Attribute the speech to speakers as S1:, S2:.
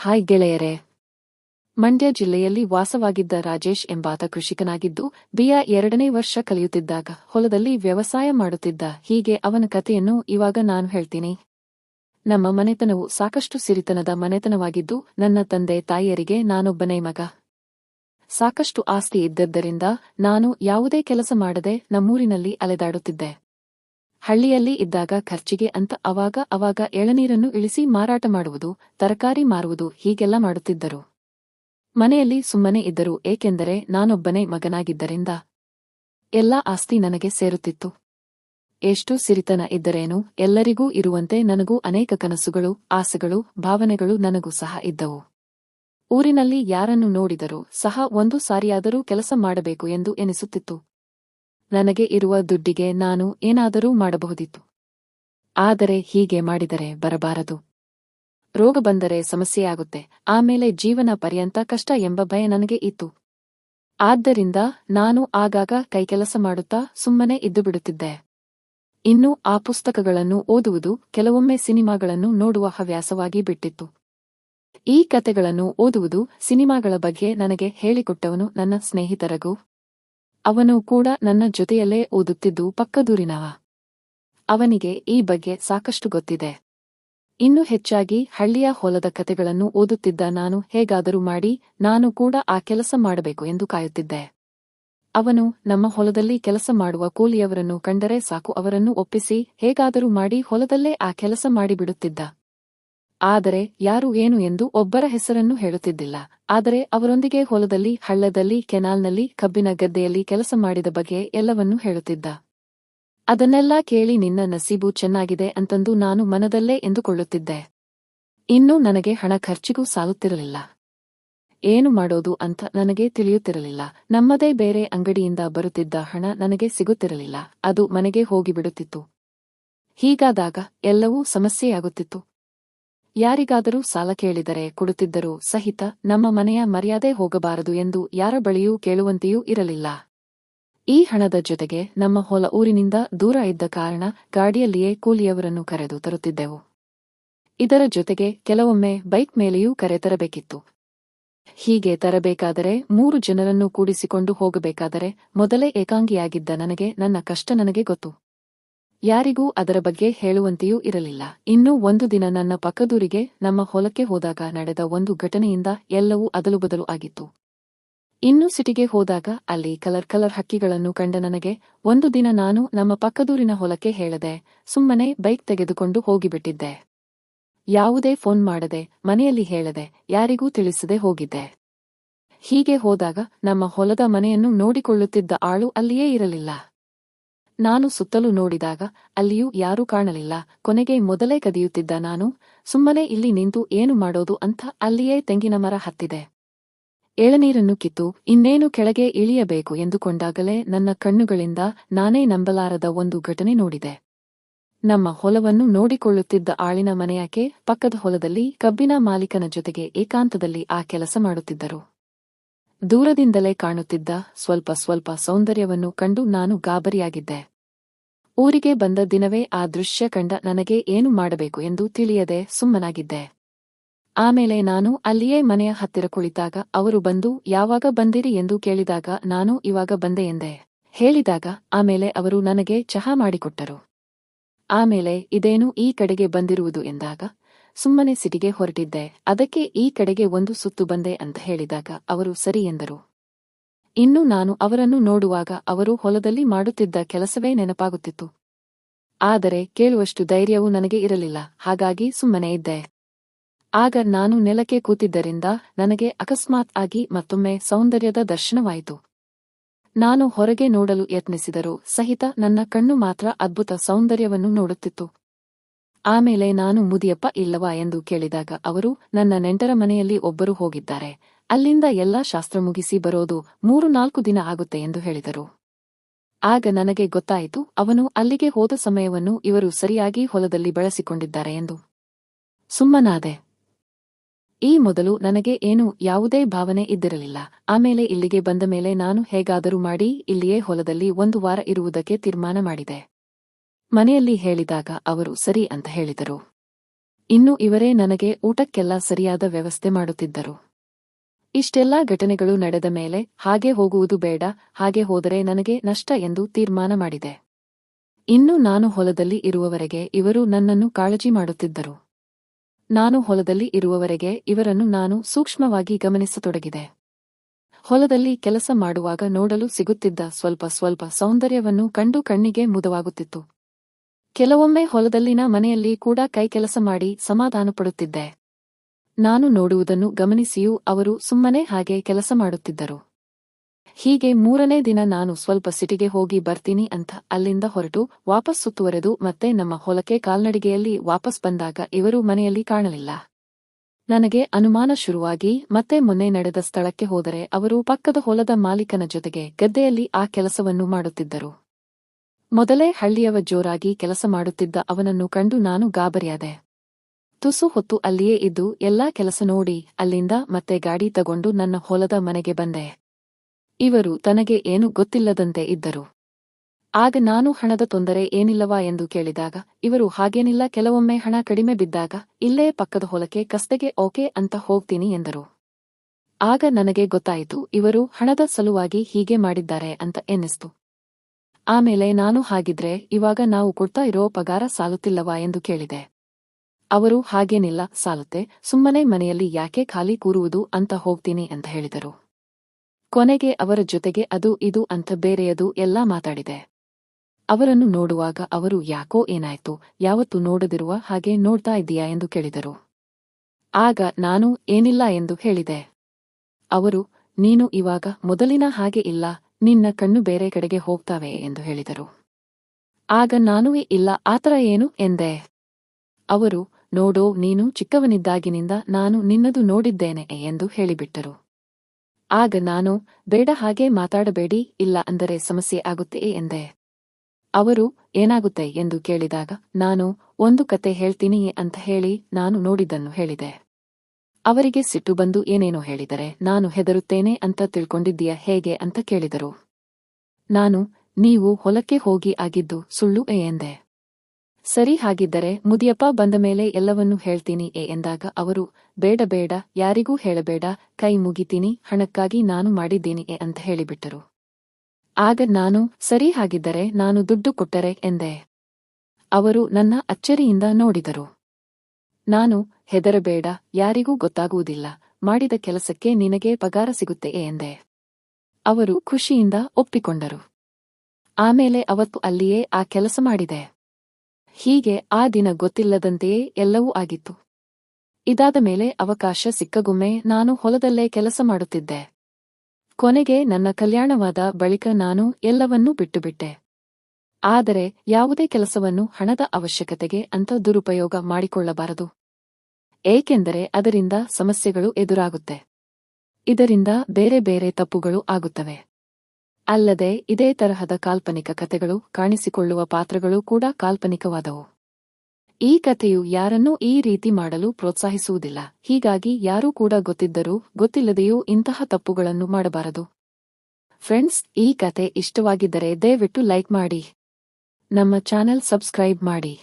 S1: Hi ಗೆಳೆಯರೇ. ಮಂಡ್ಯ ಜಿಲ್ಲೆಯಲ್ಲಿ ವಾಸವಾಗಿದ್ದ ರಾಜೇಶ್ ಎಂಬಾತ ಕೃಷಿಕನಾಗಿದ್ದು, ಬಿಯ ಎರಡನೇ ವರ್ಷ ಕಲಿಯುತ್ತಿದ್ದಾಗ ಹೊಲದಲ್ಲಿ ವ್ಯವಸಾಯ ಮಾಡುತ್ತಿದ್ದ ಹೀಗೆ ಅವನ ಕಥೆಯನ್ನು ಇವಾಗ ನಾನು ಹೇಳ್ತೀನಿ. ನಮ್ಮ ಮನೆತನವು ಸಾಕಷ್ಟು ಸಿರಿತನದ ಮನೆತನವಾಗಿದ್ದು, ನನ್ನ ತಂದೆ ತಾಯಿಯರಿಗೆ ನಾನೊಬ್ಬನೇ ಮಗ. ಸಾಕಷ್ಟು ಆಸ್ತಿ ಇದ್ದದ್ದರಿಂದ ನಾನು ಯಾವುದೇ ಕೆಲಸ ಮಾಡದೆ ನಮ್ಮೂರಿನಲ್ಲಿ ಅಲೆದಾಡುತ್ತಿದ್ದೆ. ಹಳ್ಳಿಯಲ್ಲಿ ಇದ್ದಾಗ ಖರ್ಚಿಗೆ ಅಂತ ಅವಾಗ ಅವಾಗ ಎಳನೀರನ್ನು ಇಳಿಸಿ ಮಾರಾಟ ಮಾಡುವುದು, ತರಕಾರಿ ಮಾರುವುದು ಹೀಗೆಲ್ಲ ಮಾಡುತ್ತಿದ್ದರು. ಮನೆಯಲ್ಲಿ ಸುಮ್ಮನೆ ಇದ್ದರು, ಏಕೆಂದರೆ ನಾನೊಬ್ಬನೇ ಮಗನಾಗಿದ್ದರಿಂದ ಎಲ್ಲ ಆಸ್ತಿ ನನಗೆ ಸೇರುತ್ತಿತ್ತು. ಎಷ್ಟು ಸಿರಿತನ ಇದ್ದರೇನು, ಎಲ್ಲರಿಗೂ ಇರುವಂತೆ ನನಗೂ ಅನೇಕ ಕನಸುಗಳು, ಆಸೆಗಳು, ಭಾವನೆಗಳು ನನಗೂ ಸಹ ಇದ್ದವು. ಊರಿನಲ್ಲಿ ಯಾರನ್ನು ನೋಡಿದರೂ ಸಹ ಒಂದು ಸಾರಿಯಾದರೂ ಕೆಲಸ ಮಾಡಬೇಕು ಎಂದು ಎನಿಸುತ್ತಿತ್ತು. ನನಗೆ ಇರುವ ದುಡ್ಡಿಗೆ ನಾನು ಏನಾದರೂ ಮಾಡಬಹುದಿತ್ತು. ಆದರೆ ಹೀಗೆ ಮಾಡಿದರೆ ಬರಬಾರದು. ರೋಗ ಬಂದರೆ ಸಮಸ್ಯೆಯಾಗುತ್ತೆ. ಆಮೇಲೆ ಜೀವನ ಪರ್ಯಂತ ಕಷ್ಟ ಎಂಬ ಭಯ ನನಗೆ ಇತ್ತು. ಆದ್ದರಿಂದ ನಾನು ಆಗಾಗ ಕೈಕೆಲಸ ಮಾಡುತ್ತಾ ಸುಮ್ಮನೆ ಇದ್ದು ಬಿಡುತ್ತಿದ್ದೆ. ಇನ್ನು ಆ ಪುಸ್ತಕಗಳನ್ನು ಓದುವುದು ಕೆಲವೊಮ್ಮೆ ಸಿನಿಮಾಗಳನ್ನು ನೋಡುವ ಹವ್ಯಾಸವಾಗಿ ಬಿಟ್ಟಿತ್ತು. ಈ ಕತೆಗಳನ್ನು ಓದುವುದು ಸಿನಿಮಾಗಳ ಬಗ್ಗೆ ನನಗೆ ಹೇಳಿಕೊಟ್ಟವನು ನನ್ನ ಸ್ನೇಹಿತರಗೂ ಅವನು ಕೂಡ ನನ್ನ ಜೊತೆಯಲ್ಲೇ ಓದುತ್ತಿದ್ದು ಪಕ್ಕದೂರಿನವ. ಅವನಿಗೆ ಈ ಬಗ್ಗೆ ಸಾಕಷ್ಟು ಗೊತ್ತಿದೆ. ಇನ್ನು ಹೆಚ್ಚಾಗಿ ಹಳ್ಳಿಯ ಹೊಲದ ಕತೆಗಳನ್ನು ಓದುತ್ತಿದ್ದ ನಾನು ಹೇಗಾದರೂ ಮಾಡಿ ನಾನು ಕೂಡ ಆ ಕೆಲಸ ಮಾಡಬೇಕು ಎಂದು ಕಾಯುತ್ತಿದ್ದೆ. ಅವನು ನಮ್ಮ ಹೊಲದಲ್ಲಿ ಕೆಲಸ ಮಾಡುವ ಕೂಲಿಯವರನ್ನು ಕಂಡರೆ ಸಾಕು ಅವರನ್ನು ಒಪ್ಪಿಸಿ ಹೇಗಾದರೂ ಮಾಡಿ ಹೊಲದಲ್ಲೇ ಆ ಕೆಲಸ ಮಾಡಿಬಿಡುತ್ತಿದ್ದ. ಆದರೆ ಯಾರು ಏನು ಎಂದು ಒಬ್ಬರ ಹೆಸರನ್ನು ಹೇಳುತ್ತಿದ್ದಿಲ್ಲ. ಆದರೆ ಅವರೊಂದಿಗೆ ಹೊಲದಲ್ಲಿ, ಹಳ್ಳದಲ್ಲಿ, ಕೆನಾಲ್ನಲ್ಲಿ, ಕಬ್ಬಿನ ಗದ್ದೆಯಲ್ಲಿ ಕೆಲಸ ಮಾಡಿದ ಬಗ್ಗೆ ಎಲ್ಲವನ್ನೂ ಹೇಳುತ್ತಿದ್ದ. ಅದನ್ನೆಲ್ಲ ಕೇಳಿ ನಿನ್ನ ನಸೀಬು ಚೆನ್ನಾಗಿದೆ ಅಂತಂದು ನಾನು ಮನದಲ್ಲೇ ಎಂದುಕೊಳ್ಳುತ್ತಿದ್ದೆ. ಇನ್ನೂ ನನಗೆ ಹಣ ಖರ್ಚಿಗೂ ಸಾಲುತ್ತಿರಲಿಲ್ಲ. ಏನು ಮಾಡೋದು ಅಂತ ನನಗೆ ತಿಳಿಯುತ್ತಿರಲಿಲ್ಲ. ನಮ್ಮದೇ ಬೇರೆ ಅಂಗಡಿಯಿಂದ ಬರುತ್ತಿದ್ದ ಹಣ ನನಗೆ ಸಿಗುತ್ತಿರಲಿಲ್ಲ. ಅದು ಮನೆಗೆ ಹೋಗಿಬಿಡುತ್ತಿತ್ತು. ಹೀಗಾದಾಗ ಎಲ್ಲವೂ ಸಮಸ್ಯೆಯಾಗುತ್ತಿತ್ತು. ಯಾರಿಗಾದರೂ ಸಾಲ ಕೇಳಿದರೆ ಕೊಡುತ್ತಿದ್ದರೂ ಸಹಿತ ನಮ್ಮ ಮನೆಯ ಮರ್ಯಾದೆ ಹೋಗಬಾರದು ಎಂದು ಯಾರ ಬಳಿಯೂ ಕೇಳುವಂತೆಯೂ ಇರಲಿಲ್ಲ. ಈ ಹಣದ ಜೊತೆಗೆ ನಮ್ಮ ಹೊಲ ಊರಿನಿಂದ ದೂರ ಇದ್ದ ಕಾರಣ ಗಾಡಿಯಲ್ಲಿಯೇ ಕೂಲಿಯವರನ್ನು ಕರೆದು ತರುತ್ತಿದ್ದೆವು. ಇದರ ಜೊತೆಗೆ ಕೆಲವೊಮ್ಮೆ ಬೈಕ್ ಮೇಲೆಯೂ ಕರೆತರಬೇಕಿತ್ತು ಹೀಗೆ ತರಬೇಕಾದರೆ ಮೂರು ಜನರನ್ನು ಕೂಡಿಸಿಕೊಂಡು ಹೋಗಬೇಕಾದರೆ ಮೊದಲೇ ಏಕಾಂಗಿಯಾಗಿದ್ದ ನನಗೆ ನನ್ನ ಕಷ್ಟ ನನಗೆ ಗೊತ್ತು. ಯಾರಿಗೂ ಅದರ ಬಗ್ಗೆ ಹೇಳುವಂತೆಯೂ ಇರಲಿಲ್ಲ. ಇನ್ನೂ ಒಂದು ದಿನ ನನ್ನ ಪಕ್ಕದೂರಿಗೆ, ನಮ್ಮ ಹೊಲಕ್ಕೆ ಹೋದಾಗ ನಡೆದ ಒಂದು ಘಟನೆಯಿಂದ ಎಲ್ಲವೂ ಅದಲು ಬದಲು ಆಗಿತ್ತು. ಇನ್ನು ಸಿಟಿಗೆ ಹೋದಾಗ ಅಲ್ಲಿ ಕಲರ್ ಕಲರ್ ಹಕ್ಕಿಗಳನ್ನು ಕಂಡ ನನಗೆ, ಒಂದು ದಿನ ನಾನು ನಮ್ಮ ಪಕ್ಕದೂರಿನ ಹೊಲಕ್ಕೆ ಹೇಳದೆ, ಸುಮ್ಮನೆ ಬೈಕ್ ತೆಗೆದುಕೊಂಡು ಹೋಗಿಬಿಟ್ಟಿದ್ದೆ. ಯಾವುದೇ ಫೋನ್ ಮಾಡದೆ, ಮನೆಯಲ್ಲಿ ಹೇಳದೆ, ಯಾರಿಗೂ ತಿಳಿಸದೆ ಹೋಗಿದ್ದೆ. ಹೀಗೆ ಹೋದಾಗ ನಮ್ಮ ಹೊಲದ ಮನೆಯನ್ನು ನೋಡಿಕೊಳ್ಳುತ್ತಿದ್ದ ಆಳು ಅಲ್ಲಿಯೇ ಇರಲಿಲ್ಲ. ನಾನು ಸುತ್ತಲೂ ನೋಡಿದಾಗ ಅಲ್ಲಿಯೂ ಯಾರೂ ಕಾಣಲಿಲ್ಲ. ಕೊನೆಗೆ ಮೊದಲೇ ಕದಿಯುತ್ತಿದ್ದ ನಾನು, ಸುಮ್ಮನೆ ಇಲ್ಲಿ ನಿಂತು ಏನು ಮಾಡೋದು ಅಂತ ಅಲ್ಲಿಯೇ ತೆಂಗಿನ ಮರ ಹತ್ತಿದೆ. ಎಳನೀರನ್ನು ಕಿತ್ತು, ಇನ್ನೇನು ಕೆಳಗೆ ಇಳಿಯಬೇಕು ಎಂದುಕೊಂಡಾಗಲೇ ನನ್ನ ಕಣ್ಣುಗಳಿಂದ ನಾನೇ ನಂಬಲಾರದ ಒಂದು ಘಟನೆ ನೋಡಿದೆ. ನಮ್ಮ ಹೊಲವನ್ನು ನೋಡಿಕೊಳ್ಳುತ್ತಿದ್ದ ಆಳಿನ ಮನೆಯಾಕೆ ಪಕ್ಕದ ಹೊಲದಲ್ಲಿ ಕಬ್ಬಿನ ಮಾಲೀಕನ ಜೊತೆಗೆ ಏಕಾಂತದಲ್ಲಿ ಆ ಕೆಲಸ ಮಾಡುತ್ತಿದ್ದರು. ದೂರದಿಂದಲೇ ಕಾಣುತ್ತಿದ್ದ ಸ್ವಲ್ಪ ಸ್ವಲ್ಪ ಸೌಂದರ್ಯವನ್ನು ಕಂಡು ನಾನು ಗಾಬರಿಯಾಗಿದ್ದೆ. ಊರಿಗೆ ಬಂದ ದಿನವೇ ಆ ದೃಶ್ಯ ಕಂಡ ನನಗೆ ಏನು ಮಾಡಬೇಕು ಎಂದು ತಿಳಿಯದೆ ಸುಮ್ಮನಾಗಿದ್ದೆ. ಆಮೇಲೆ ನಾನು ಅಲ್ಲಿಯೇ ಮನೆಯ ಹತ್ತಿರ ಕುಳಿತಾಗ ಅವರು ಬಂದು, ಯಾವಾಗ ಬಂದಿರಿ? ಎಂದು ಕೇಳಿದಾಗ ನಾನು ಇವಾಗ ಬಂದೆ ಎಂದೆ. ಹೇಳಿದಾಗ ಆಮೇಲೆ ಅವರು ನನಗೆ ಚಹಾ ಮಾಡಿಕೊಟ್ಟರು. ಆಮೇಲೆ, ಇದೇನು ಈ ಕಡೆಗೆ ಬಂದಿರುವುದು? ಎಂದಾಗ ಸುಮ್ಮನೆ ಸಿಟಿಗೆ ಹೊರಟಿದ್ದೆ. ಅದಕ್ಕೆ ಈ ಕಡೆಗೆ ಒಂದು ಸುತ್ತು ಬಂದೆ ಅಂತ ಹೇಳಿದಾಗ ಅವರು ಸರಿ ಎಂದರು. ಇನ್ನು ನಾನು ಅವರನ್ನು ನೋಡುವಾಗ ಅವರು ಹೊಲದಲ್ಲಿ ಮಾಡುತ್ತಿದ್ದ ಕೆಲಸವೇ ನೆನಪಾಗುತ್ತಿತ್ತು. ಆದರೆ ಕೇಳುವಷ್ಟು ಧೈರ್ಯವೂ ನನಗೆ ಇರಲಿಲ್ಲ. ಹಾಗಾಗಿ ಸುಮ್ಮನೆ ಇದ್ದೆ. ಆಗ ನಾನು ನೆಲಕ್ಕೆ ಕೂತಿದ್ದರಿಂದ ನನಗೆ ಅಕಸ್ಮಾತ್ ಆಗಿ ಮತ್ತೊಮ್ಮೆ ಸೌಂದರ್ಯದ ದರ್ಶನವಾಯಿತು. ನಾನು ಹೊರಗೆ ನೋಡಲು ಯತ್ನಿಸಿದರೂ ಸಹಿತ ನನ್ನ ಕಣ್ಣು ಮಾತ್ರ ಅದ್ಭುತ ಸೌಂದರ್ಯವನ್ನು ನೋಡುತ್ತಿತ್ತು. ಆಮೇಲೆ ನಾನು ಮುದಿಯಪ್ಪ ಇಲ್ಲವಾ ಎಂದು ಕೇಳಿದಾಗ ಅವರು, ನನ್ನ ನೆಂಟರ ಮನೆಯಲ್ಲಿ ಒಬ್ಬರು ಹೋಗಿದ್ದಾರೆ. ಅಲ್ಲಿಂದ ಎಲ್ಲಾ ಶಾಸ್ತ್ರ ಮುಗಿಸಿ ಬರೋದು ಮೂರು ನಾಲ್ಕು ದಿನ ಆಗುತ್ತೆ ಎಂದು ಹೇಳಿದರು. ಆಗ ನನಗೆ ಗೊತ್ತಾಯಿತು, ಅವನು ಅಲ್ಲಿಗೆ ಹೋದ ಸಮಯವನ್ನು ಇವರು ಸರಿಯಾಗಿ ಹೊಲದಲ್ಲಿ ಬಳಸಿಕೊಂಡಿದ್ದಾರೆ ಎಂದು. ಸುಮ್ಮನಾದೆ. ಈ ಮೊದಲು ನನಗೆ ಏನು ಯಾವುದೇ ಭಾವನೆ ಇದ್ದಿರಲಿಲ್ಲ. ಆಮೇಲೆ ಇಲ್ಲಿಗೆ ಬಂದ ಮೇಲೆ ನಾನು ಹೇಗಾದರೂ ಮಾಡಿ, ಇಲ್ಲಿಯೇ ಹೊಲದಲ್ಲಿ ಒಂದು ವಾರ ಇರುವುದಕ್ಕೆ ತೀರ್ಮಾನ ಮಾಡಿದೆ. ಮನೆಯಲ್ಲಿ ಹೇಳಿದಾಗ ಅವರು ಸರಿ ಅಂತ ಹೇಳಿದರು. ಇನ್ನು ಇವರೇ ನನಗೆ ಊಟಕ್ಕೆಲ್ಲ ಸರಿಯಾದ ವ್ಯವಸ್ಥೆ ಮಾಡುತ್ತಿದ್ದರು. ಇಷ್ಟೆಲ್ಲ ಘಟನೆಗಳು ನಡೆದ ಮೇಲೆ ಹಾಗೆ ಹೋಗುವುದು ಬೇಡ, ಹಾಗೆ ಹೋದರೆ ನನಗೆ ನಷ್ಟ ಎಂದು ತೀರ್ಮಾನ ಮಾಡಿದೆ. ಇನ್ನು ನಾನು ಹೊಲದಲ್ಲಿ ಇರುವವರೆಗೆ ಇವರು ನನ್ನನ್ನು ಕಾಳಜಿ ಮಾಡುತ್ತಿದ್ದರು. ನಾನು ಹೊಲದಲ್ಲಿ ಇರುವವರೆಗೆ ಇವರನ್ನು ನಾನು ಸೂಕ್ಷ್ಮವಾಗಿ ಗಮನಿಸತೊಡಗಿದೆ. ಹೊಲದಲ್ಲಿ ಕೆಲಸ ಮಾಡುವಾಗ ನೋಡಲು ಸಿಗುತ್ತಿದ್ದ ಸ್ವಲ್ಪ ಸ್ವಲ್ಪ ಸೌಂದರ್ಯವನ್ನು ಕಂಡು ಕಣ್ಣಿಗೆ ಮುದವಾಗುತ್ತಿತ್ತು. ಕೆಲವೊಮ್ಮೆ ಹೊಲದಲ್ಲಿನ ಮನೆಯಲ್ಲಿ ಕೂಡ ಕೈಕೆಲಸ ಮಾಡಿ ಸಮಾಧಾನಪಡುತ್ತಿದ್ದೆ ನಾನು ನೋಡುವುದನ್ನು ಗಮನಿಸಿಯೂ ಅವರು ಸುಮ್ಮನೆ ಹಾಗೆ ಕೆಲಸ ಮಾಡುತ್ತಿದ್ದರು. ಹೀಗೆ ಮೂರನೇ ದಿನ ನಾನು ಸ್ವಲ್ಪ ಸಿಟಿಗೆ ಹೋಗಿ ಬರ್ತೀನಿ ಅಂತ ಅಲ್ಲಿಂದ ಹೊರಟು ವಾಪಸ್ ಸುತ್ತುವರೆದು ಮತ್ತೆ ನಮ್ಮ ಹೊಲಕ್ಕೆ ಕಾಲ್ನಡಿಗೆಯಲ್ಲಿ ವಾಪಸ್ ಬಂದಾಗ ಇವರು ಮನೆಯಲ್ಲಿ ಕಾಣಲಿಲ್ಲ. ನನಗೆ ಅನುಮಾನ ಶುರುವಾಗಿ ಮತ್ತೆ ಮೊನ್ನೆ ನಡೆದ ಸ್ಥಳಕ್ಕೆ ಹೋದರೆ ಅವರು ಪಕ್ಕದ ಹೊಲದ ಮಾಲೀಕನ ಜೊತೆಗೆ ಗದ್ದೆಯಲ್ಲಿ ಆ ಕೆಲಸವನ್ನು ಮಾಡುತ್ತಿದ್ದರು. ಮೊದಲೇ ಹಳ್ಳಿಯವ ಜೋರಾಗಿ ಕೆಲಸ ಮಾಡುತ್ತಿದ್ದ ಅವನನ್ನು ಕಂಡು ನಾನು ಗಾಬರಿಯಾದೆ. ತುಸು ಹೊತ್ತು ಅಲ್ಲಿಯೇ ಇದ್ದು ಎಲ್ಲಾ ಕೆಲಸ ನೋಡಿ ಅಲ್ಲಿಂದ ಮತ್ತೆ ಗಾಡಿ ತಗೊಂಡು ನನ್ನ ಹೊಲದ ಮನೆಗೆ ಬಂದೆ. ಇವರು ತನಗೆ ಏನು ಗೊತ್ತಿಲ್ಲದಂತೆ ಇದ್ದರು. ಆಗ ನಾನು ಹಣದ ತೊಂದರೆ ಏನಿಲ್ಲವಾ ಎಂದು ಕೇಳಿದಾಗ, ಇವರು ಹಾಗೇನಿಲ್ಲ ಕೆಲವೊಮ್ಮೆ ಹಣ ಕಡಿಮೆ ಬಿದ್ದಾಗ, ಇಲ್ಲೇ ಪಕ್ಕದ ಹೊಲಕ್ಕೆ ಕಸ್ತೆಗೆ ಓಕೆ ಅಂತ ಹೋಗ್ತೀನಿ ಎಂದರು. ಆಗ ನನಗೆ ಗೊತ್ತಾಯಿತು, ಇವರು ಹಣದ ಸಲುವಾಗಿ ಹೀಗೆ ಮಾಡಿದ್ದಾರೆ ಅಂತ ಎನ್ನಿಸ್ತು. ಆಮೇಲೆ ನಾನು ಹಾಗಿದ್ರೆ ಇವಾಗ ನಾವು ಕೊಡ್ತಾ ಇರೋ ಪಗಾರ ಸಾಲುತ್ತಿಲ್ಲವಾ ಎಂದು ಕೇಳಿದೆ. ಅವರು, ಹಾಗೇನಿಲ್ಲ, ಸಾಲುತ್ತೆ, ಸುಮ್ಮನೆ ಮನೆಯಲ್ಲಿ ಯಾಕೆ ಖಾಲಿ ಕೂರುವುದು ಅಂತ ಹೋಗ್ತೀನಿ ಅಂತ ಹೇಳಿದರು. ಕೊನೆಗೆ ಅವರ ಜೊತೆಗೆ, ಅದು, ಇದು ಅಂತ ಬೇರೆಯದು ಎಲ್ಲಾ ಮಾತಾಡಿದೆ. ಅವರನ್ನು ನೋಡುವಾಗ ಅವರು, ಯಾಕೋ, ಏನಾಯ್ತು? ಯಾವತ್ತು ನೋಡದಿರುವ ಹಾಗೆ ನೋಡ್ತಾ ಇದ್ದೀಯಾ? ಎಂದು ಕೇಳಿದರು. ಆಗ, ನಾನು ಏನಿಲ್ಲ ಎಂದು ಹೇಳಿದೆ. ಅವರು, ನೀನು ಇವಾಗ ಮೊದಲಿನ ಹಾಗೆ ಇಲ್ಲ ನಿನ್ನ ಕಣ್ಣು ಬೇರೆ ಕಡೆಗೆ ಹೋಗ್ತಾವೆ ಎಂದು ಹೇಳಿದರು. ಆಗ ನಾನೂ ಇಲ್ಲ ಆತರ ಏನು? ಎಂದೆ. ಅವರು, ನೋಡೋ, ನೀನು ಚಿಕ್ಕವನಿದ್ದಾಗಿನಿಂದ ನಾನು ನಿನ್ನದು ನೋಡಿದ್ದೇನೆ ಎಂದು ಹೇಳಿಬಿಟ್ಟರು. ಆಗ ನಾನು, ಬೇಡ ಹಾಗೆ ಮಾತಾಡಬೇಡಿ, ಇಲ್ಲ ಅಂದರೆ ಸಮಸ್ಯೆ ಆಗುತ್ತೆ ಎಂದೆ. ಅವರು, ಏನಾಗುತ್ತೆ ಎಂದು ಕೇಳಿದಾಗ, ನಾನು, ಒಂದು ಕತೆ ಹೇಳ್ತೀನಿ ಅಂತ ಹೇಳಿ ನಾನು ನೋಡಿದ್ದನ್ನು ಹೇಳಿದೆ. ಅವರಿಗೆ ಸಿಟ್ಟು ಬಂದು ಏನೇನೋ ಹೇಳಿದರೆ, ನಾನು ಹೆದರುತ್ತೇನೆ ಅಂತ ತಿಳ್ಕೊಂಡಿದ್ದೀಯ? ಹೇಗೆ? ಅಂತ ಕೇಳಿದರು. ನಾನು, ನೀವು ಹೊಲಕ್ಕೆ ಹೋಗಿ ಆಗಿದ್ದು ಸುಳ್ಳು ಎ ಎಂದೆ? ಸರಿ ಹಾಗಿದ್ದರೆ ಮುದಿಯಪ್ಪ ಬಂದ ಮೇಲೆ ಎಲ್ಲವನ್ನೂ ಹೇಳ್ತೀನಿ ಎ ಎಂದಾಗ ಅವರು, ಬೇಡ ಬೇಡ, ಯಾರಿಗೂ ಹೇಳಬೇಡ, ಕೈ ಮುಗಿತೀನಿ, ಹಣಕ್ಕಾಗಿ ನಾನು ಮಾಡಿದ್ದೀನಿ ಎ ಅಂತ ಹೇಳಿಬಿಟ್ಟರು. ಆಗ ನಾನು, ಸರಿ ಹಾಗಿದ್ದರೆ ನಾನು ದುಡ್ಡು ಕೊಟ್ಟರೆ ಎಂದೆ? ಅವರು ನನ್ನ ಅಚ್ಚರಿಯಿಂದ ನೋಡಿದರು. ನಾನು ಹೆದರಬೇಡ, ಯಾರಿಗೂ ಗೊತ್ತಾಗುವುದಿಲ್ಲ, ಮಾಡಿದ ಕೆಲಸಕ್ಕೆ ನಿನಗೆ ಪಗಾರ ಸಿಗುತ್ತೆ ಎಂದೆ. ಅವರು ಖುಷಿಯಿಂದ ಒಪ್ಪಿಕೊಂಡರು. ಆಮೇಲೆ ಅವತ್ತು ಅಲ್ಲಿಯೇ ಆ ಕೆಲಸ ಮಾಡಿದೆ. ಹೀಗೆ ಆ ದಿನ ಗೊತ್ತಿಲ್ಲದಂತೆಯೇ ಎಲ್ಲವೂ ಆಗಿತ್ತು. ಇದಾದ ಮೇಲೆ ಅವಕಾಶ ಸಿಕ್ಕಗೊಮ್ಮೆ ನಾನು ಹೊಲದಲ್ಲೇ ಕೆಲಸ ಮಾಡುತ್ತಿದ್ದೆ. ಕೊನೆಗೆ ನನ್ನ ಕಲ್ಯಾಣವಾದ ಬಳಿಕ ನಾನು ಎಲ್ಲವನ್ನೂ ಬಿಟ್ಟುಬಿಟ್ಟೆ. ಆದರೆ ಯಾವುದೇ ಕೆಲಸವನ್ನು ಹಣದ ಅವಶ್ಯಕತೆಗೆ ಅಂತ ದುರುಪಯೋಗ ಮಾಡಿಕೊಳ್ಳಬಾರದು. ಏಕೆಂದರೆ ಅದರಿಂದ ಸಮಸ್ಯೆಗಳು ಎದುರಾಗುತ್ತೆ. ಇದರಿಂದ ಬೇರೆ ಬೇರೆ ತಪ್ಪುಗಳು ಆಗುತ್ತವೆ. ಅಲ್ಲದೆ ಇದೇ ತರಹದ ಕಾಲ್ಪನಿಕ ಕಥೆಗಳು ಕಾಣಿಸಿಕೊಳ್ಳುವ ಪಾತ್ರಗಳು ಕೂಡ ಕಾಲ್ಪನಿಕವಾದವು. ಈ ಕಥೆಯು ಯಾರನ್ನೂ ಈ ರೀತಿ ಮಾಡಲು ಪ್ರೋತ್ಸಾಹಿಸುವುದಿಲ್ಲ. ಹೀಗಾಗಿ ಯಾರೂ ಕೂಡ ಗೊತ್ತಿದ್ದರೂ ಗೊತ್ತಿಲ್ಲದೆಯೂ ಇಂತಹ ತಪ್ಪುಗಳನ್ನು ಮಾಡಬಾರದು. ಫ್ರೆಂಡ್ಸ್, ಈ ಕತೆ ಇಷ್ಟವಾಗಿದ್ದರೆ ದಯವಿಟ್ಟು ಲೈಕ್ ಮಾಡಿ. ನಮ್ಮ ಚಾನೆಲ್ ಸಬ್ಸ್ಕ್ರೈಬ್ ಮಾಡಿ.